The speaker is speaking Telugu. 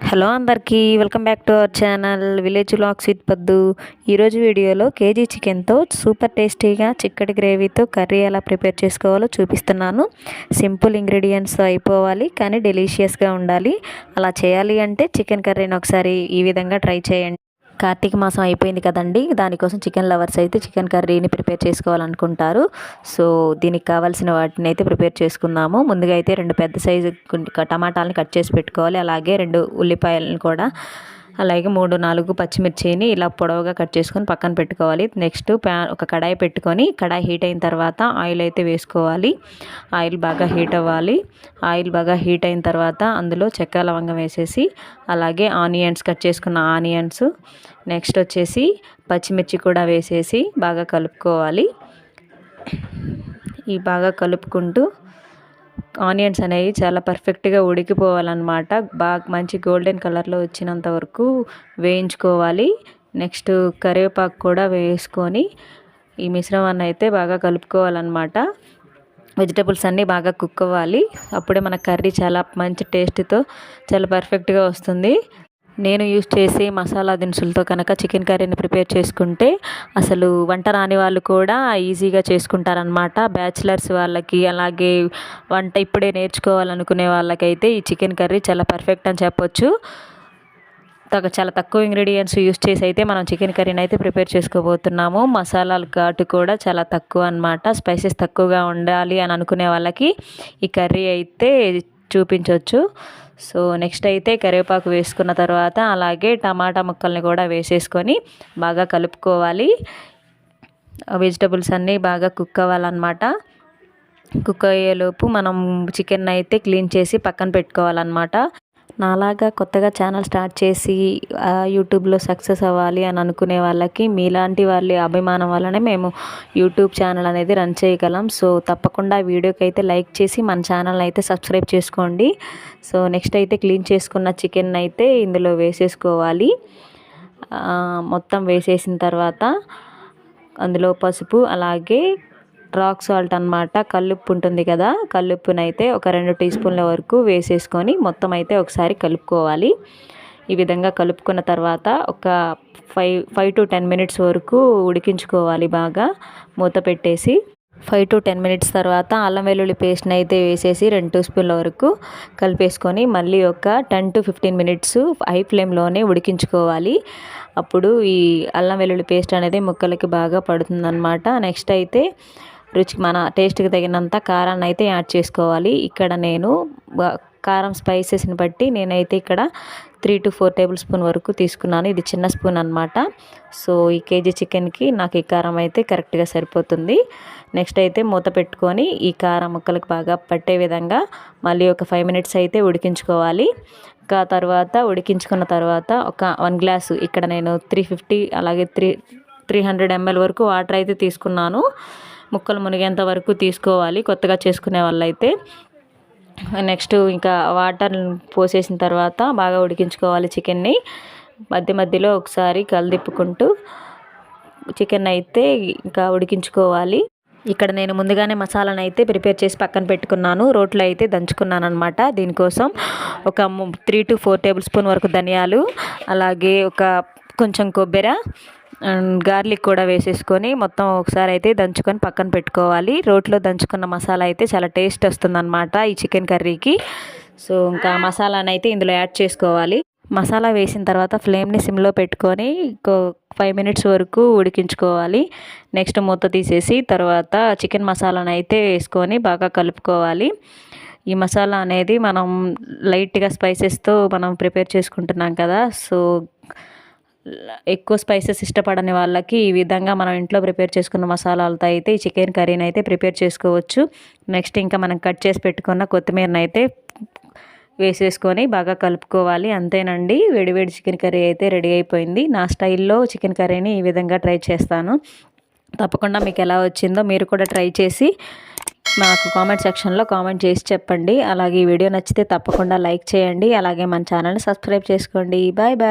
హలో అందరికీ welcome back to our channel village looks with Paddu. ఈరోజు వీడియోలో కేజీ చికెన్తో సూపర్ టేస్టీగా చిక్కటి గ్రేవీతో కర్రీ ఎలా ప్రిపేర్ చేసుకోవాలో చూపిస్తున్నాను. సింపుల్ ఇంగ్రీడియంట్స్ అయిపోవాలి కానీ డెలీషియస్గా ఉండాలి. అలా చేయాలి అంటే చికెన్ కర్రీని ఒకసారి ఈ విధంగా ట్రై చేయండి. కార్తీక మాసం అయిపోయింది కదండి. దానికోసం చికెన్ లవర్స్ అయితే చికెన్ కర్రీని ప్రిపేర్ చేసుకోవాలనుకుంటారు. సో దీనికి కావాల్సిన వాటిని అయితే ప్రిపేర్ చేసుకుందాము. ముందుగా అయితే రెండు పెద్ద సైజు టమాటాలను కట్ చేసి పెట్టుకోవాలి. అలాగే రెండు ఉల్లిపాయలను కూడా అలాగే మూడు నాలుగు పచ్చిమిర్చిని ఇలా పొడవుగా కట్ చేసుకొని పక్కన పెట్టుకోవాలి. నెక్స్ట్ ప్యాన్ ఒక కడాయి పెట్టుకొని కడాయి హీట్ అయిన తర్వాత ఆయిల్ అయితే వేసుకోవాలి. ఆయిల్ బాగా హీట్ అవ్వాలి. ఆయిల్ బాగా హీట్ అయిన తర్వాత అందులో చెక్క లవంగం వేసేసి అలాగే ఆనియన్స్ కట్ చేసుకున్న ఆనియన్స్. నెక్స్ట్ వచ్చేసి పచ్చిమిర్చి కూడా వేసేసి బాగా కలుపుకోవాలి. ఈ బాగా కలుపుకుంటూ ఆనియన్స్ అనేవి చాలా పర్ఫెక్ట్గా ఉడికిపోవాలన్నమాట. బాగా మంచి గోల్డెన్ కలర్లో వచ్చినంత వరకు వేయించుకోవాలి. నెక్స్ట్ కరివేపాకు కూడా వేసుకొని ఈ మిశ్రమాన్ని అయితే బాగా కలుపుకోవాలన్నమాట. వెజిటబుల్స్ అన్నీ బాగా కుక్ అవ్వాలి. అప్పుడే మన కర్రీ చాలా మంచి టేస్ట్తో చాలా పర్ఫెక్ట్గా వస్తుంది. నేను యూస్ చేసే మసాలా దినుసులతో కనుక చికెన్ కర్రీని ప్రిపేర్ చేసుకుంటే అసలు వంట రాని వాళ్ళు కూడా ఈజీగా చేసుకుంటారనమాట బ్యాచిలర్స్ వాళ్ళకి అలాగే వంట ఇప్పుడే నేర్చుకోవాలనుకునే వాళ్ళకైతే ఈ చికెన్ కర్రీ చాలా పర్ఫెక్ట్ అని చెప్పొచ్చు. చాలా తక్కువ ఇంగ్రీడియంట్స్ యూస్ చేసి అయితే మనం చికెన్ కర్రీని అయితే ప్రిపేర్ చేసుకోబోతున్నాము. మసాలాలు ఘాటు కూడా చాలా తక్కువ అనమాట స్పైసెస్ తక్కువగా ఉండాలి అని అనుకునే వాళ్ళకి ఈ కర్రీ అయితే చూపించవచ్చు సో నెక్స్ట్ అయితే కరివేపాకు వేసుకున్న తర్వాత అలాగే టమాటా ముక్కల్ని కూడా వేసేసుకొని బాగా కలుపుకోవాలి. వెజిటబుల్స్ అన్నీ బాగా కుక్ అవ్వాలన్నమాట. కుక్ అయ్యేలోపు మనం చికెన్ అయితే క్లీన్ చేసి పక్కన పెట్టుకోవాలన్నమాట. నాలాగా కొత్తగా ఛానల్ స్టార్ట్ చేసి యూట్యూబ్లో సక్సెస్ అవ్వాలి అని అనుకునే వాళ్ళకి మీలాంటి వాళ్ళ అభిమానం వల్లనే మేము యూట్యూబ్ ఛానల్ అనేది రన్ చేయగలం. సో తప్పకుండా వీడియోకి అయితే లైక్ చేసి మన ఛానల్ అయితే సబ్స్క్రైబ్ చేసుకోండి. సో నెక్స్ట్ అయితే క్లీన్ చేసుకున్న చికెన్ అయితే ఇందులో వేసేసుకోవాలి. మొత్తం వేసేసిన తర్వాత అందులో పసుపు అలాగే రాక్ సాల్ట్ అనమాట కల్లుప్పు ఉంటుంది కదా కల్లుప్పునైతే ఒక రెండు టీ స్పూన్ల వరకు వేసేసుకొని మొత్తం అయితే ఒకసారి కలుపుకోవాలి. ఈ విధంగా కలుపుకున్న తర్వాత ఒక five five to ten minutes వరకు ఉడికించుకోవాలి బాగా మూత పెట్టేసి. ఫైవ్ టు టెన్ మినిట్స్ తర్వాత అల్లం వెల్లుల్లి పేస్ట్ని అయితే వేసేసి రెండు టూ స్పూన్ల వరకు కలిపేసుకొని మళ్ళీ ఒక ten to fifteen minutes high ఫ్లేమ్లోనే ఉడికించుకోవాలి. అప్పుడు ఈ అల్లం వెల్లుల్లి పేస్ట్ అనేది ముక్కలకి బాగా పడుతుందన్నమాట. నెక్స్ట్ అయితే రుచికి మన టేస్ట్కి తగినంత కారాన్ని అయితే యాడ్ చేసుకోవాలి. ఇక్కడ నేను కారం స్పైసెస్ని బట్టి నేనైతే ఇక్కడ three to four table spoon వరకు తీసుకున్నాను. ఇది చిన్న స్పూన్ అనమాట సో ఈ కేజీ చికెన్కి నాకు ఈ కారం అయితే కరెక్ట్గా సరిపోతుంది. నెక్స్ట్ అయితే మూత పెట్టుకొని ఈ కారం ముక్కలకు బాగా పట్టే విధంగా మళ్ళీ ఒక ఫైవ్ మినిట్స్ అయితే ఉడికించుకోవాలి. ఇంకా తర్వాత ఉడికించుకున్న తర్వాత ఒక వన్ గ్లాసు ఇక్కడ నేను త్రీ ఫిఫ్టీ అలాగే త్రీ త్రీ హండ్రెడ్ ఎంఎల్ వరకు వాటర్ అయితే తీసుకున్నాను. ముక్కలు మునిగేంత వరకు తీసుకోవాలి కొత్తగా చేసుకునే వాళ్ళైతే. నెక్స్ట్ ఇంకా వాటర్ పోసేసిన తర్వాత బాగా ఉడికించుకోవాలి చికెన్ని. మధ్య మధ్యలో ఒకసారి కలిదిప్పుకుంటూ చికెన్ అయితే ఇంకా ఉడికించుకోవాలి. ఇక్కడ నేను ముందుగానే మసాలాను అయితే ప్రిపేర్ చేసి పక్కన పెట్టుకున్నాను. రోట్లో అయితే దంచుకున్నాను అనమాట దీనికోసం ఒక three to four table spoon వరకు ధనియాలు అలాగే ఒక కొంచెం కొబ్బరి గార్లిక్ కూడా వేసేసుకొని మొత్తం ఒకసారి అయితే దంచుకొని పక్కన పెట్టుకోవాలి. రోట్లో దంచుకున్న మసాలా అయితే చాలా టేస్ట్ వస్తుందన్నమాట ఈ చికెన్ కర్రీకి. సో ఇంకా మసాలానైతే అయితే ఇందులో యాడ్ చేసుకోవాలి. మసాలా వేసిన తర్వాత ఫ్లేమ్ని సిమ్లో పెట్టుకొని ఫైవ్ మినిట్స్ వరకు ఉడికించుకోవాలి. నెక్స్ట్ మూత తీసేసి తర్వాత చికెన్ మసాలాను అయితే వేసుకొని బాగా కలుపుకోవాలి. ఈ మసాలా అనేది మనం లైట్గా స్పైసెస్తో మనం ప్రిపేర్ చేసుకుంటున్నాం కదా సో ఎక్కువ స్పైసెస్ ఇష్టపడని వాళ్ళకి ఈ విధంగా మనం ఇంట్లో ప్రిపేర్ చేసుకున్న మసాలాలతో అయితే ఈ చికెన్ కర్రీని అయితే ప్రిపేర్ చేసుకోవచ్చు. నెక్స్ట్ ఇంకా మనం కట్ చేసి పెట్టుకున్న కొత్తిమీరని అయితే వేసేసుకొని బాగా కలుపుకోవాలి. అంతేనండి. వేడివేడి చికెన్ కర్రీ అయితే రెడీ అయిపోయింది. నా స్టైల్లో చికెన్ కర్రీని ఈ విధంగా ట్రై చేస్తాను. తప్పకుండా మీకు ఎలా వచ్చిందో మీరు కూడా ట్రై చేసి నాకు కామెంట్ సెక్షన్లో కామెంట్ చేసి చెప్పండి. అలాగే ఈ వీడియో నచ్చితే తప్పకుండా లైక్ చేయండి. అలాగే మన ఛానల్ని సబ్స్క్రైబ్ చేసుకోండి. Bye bye